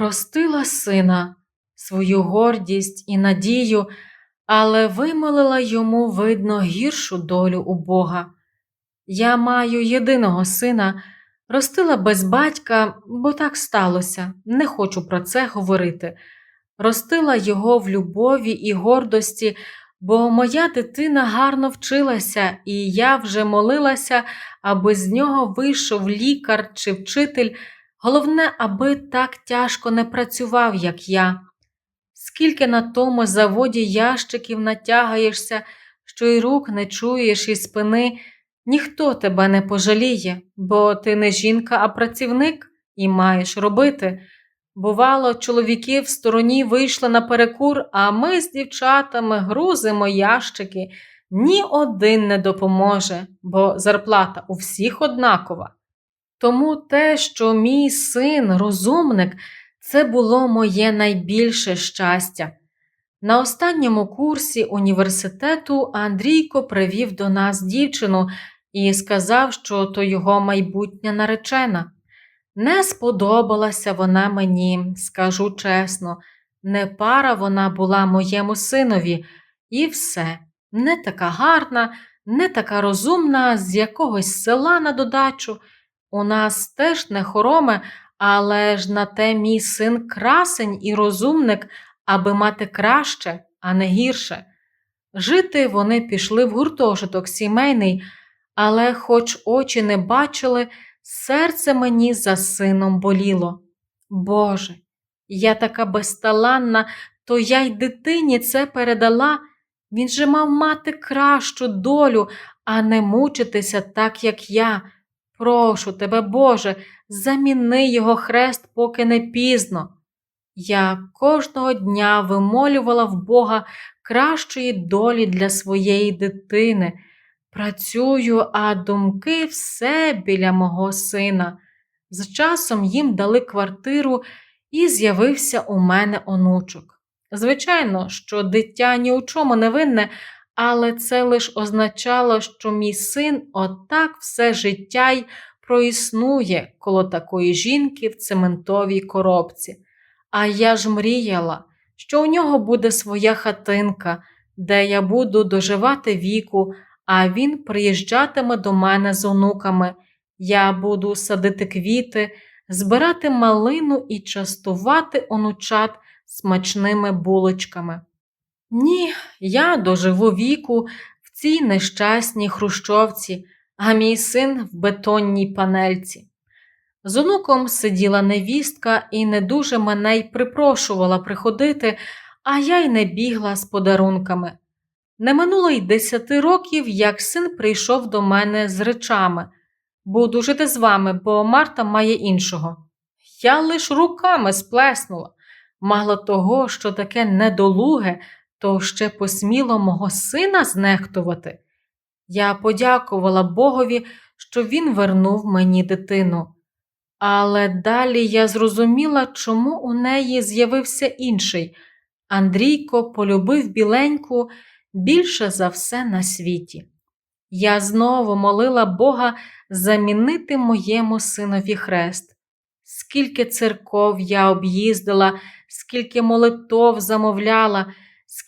простила сина, свою гордість і надію, але вимолила йому, видно, гіршу долю у Бога. Я маю єдиного сина, ростила без батька, бо так сталося, не хочу про це говорити. Ростила його в любові і гордості, бо моя дитина гарно вчилася, і я вже молилася, аби з нього вийшов лікар чи вчитель. Головне, аби так тяжко не працював, як я. Скільки на тому заводі ящиків натягаєшся, що й рук не чуєш, і спини, ніхто тебе не пожаліє, бо ти не жінка, а працівник і маєш робити. Бувало, чоловіки в стороні вийшли на перекур, а ми з дівчатами грузимо ящики. Ні один не допоможе, бо зарплата у всіх однакова. Тому те, що мій син, розумник, це було моє найбільше щастя. На останньому курсі університету Андрійко привів до нас дівчину і сказав, що то його майбутня наречена. Не сподобалася вона мені, скажу чесно, не пара вона була моєму синові, і все, не така гарна, не така розумна, з якогось села на додачу. У нас теж не хороме, але ж на те мій син красень і розумник, аби мати краще, а не гірше. Жити вони пішли в гуртожиток сімейний, але, хоч очі не бачили, серце мені за сином боліло. Боже, я така безталанна, то я й дитині це передала. Він же мав мати кращу долю, а не мучитися так, як я. Прошу тебе, Боже, заміни його хрест, поки не пізно. Я кожного дня вимолювала в Бога кращої долі для своєї дитини. Працюю, а думки все біля мого сина. З часом їм дали квартиру і з'явився у мене онучок. Звичайно, що дитя ні у чому не винне, але це лише означало, що мій син отак все життя й проіснує коло такої жінки в цементовій коробці. А я ж мріяла, що у нього буде своя хатинка, де я буду доживати віку, а він приїжджатиме до мене з онуками. Я буду садити квіти, збирати малину і частувати онучат смачними булочками. Ні, я доживу віку в цій нещасній хрущовці, а мій син в бетонній панельці. З онуком сиділа невістка і не дуже мене й припрошувала приходити, а я й не бігла з подарунками. Не минуло й десяти років, як син прийшов до мене з речами. Буду жити з вами, бо Марта має іншого. Я лиш руками сплеснула. Мало того, що таке недолуге, то ще посміло мого сина знехтувати. Я подякувала Богові, що він вернув мені дитину. Але далі я зрозуміла, чому у неї з'явився інший. Андрійко полюбив біленьку більше за все на світі. Я знову молила Бога замінити моєму синові хрест. Скільки церков я об'їздила, скільки молитов замовляла,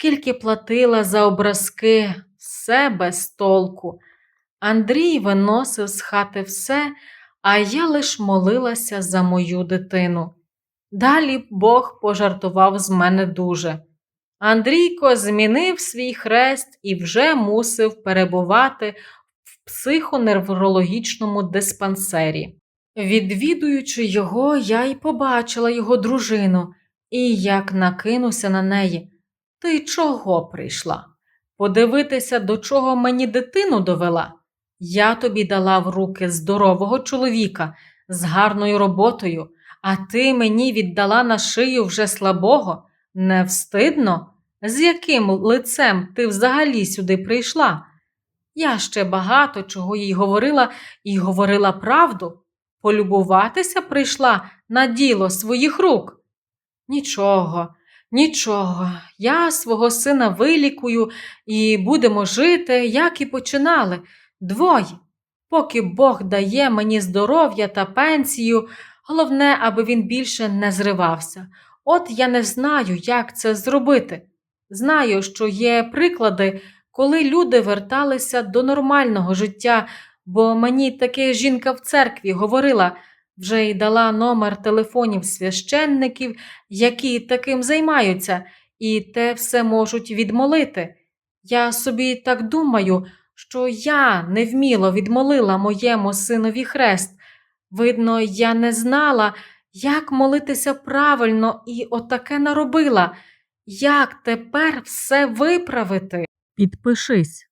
скільки платила за образки, все без толку. Андрій виносив з хати все, а я лиш молилася за мою дитину. Далі Бог пожартував з мене дуже. Андрійко змінив свій хрест і вже мусив перебувати в психоневрологічному диспансері. Відвідуючи його, я й побачила його дружину і як накинуся на неї. Ти чого прийшла? Подивитися, до чого мені дитину довела? Я тобі дала в руки здорового чоловіка з гарною роботою, а ти мені віддала на шию вже слабого. Не встидно? З яким лицем ти взагалі сюди прийшла? Я ще багато чого їй говорила і говорила правду. Полюбуватися прийшла на діло своїх рук. Нічого, нічого, я свого сина вилікую і будемо жити, як і починали, двоє. Поки Бог дає мені здоров'я та пенсію, Головне, аби він більше не зривався. От я не знаю, як це зробити. Знаю, що є приклади, коли люди верталися до нормального життя, бо мені таке жінка в церкві говорила, вже й дала номер телефонів священників, які таким займаються, і те все можуть відмолити. Я собі так думаю, що я невміло відмолила моєму синові хрест. Видно, я не знала, як молитися правильно, і отаке наробила. Як тепер все виправити? Підпишись.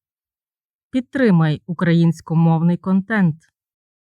Підтримай українськомовний контент.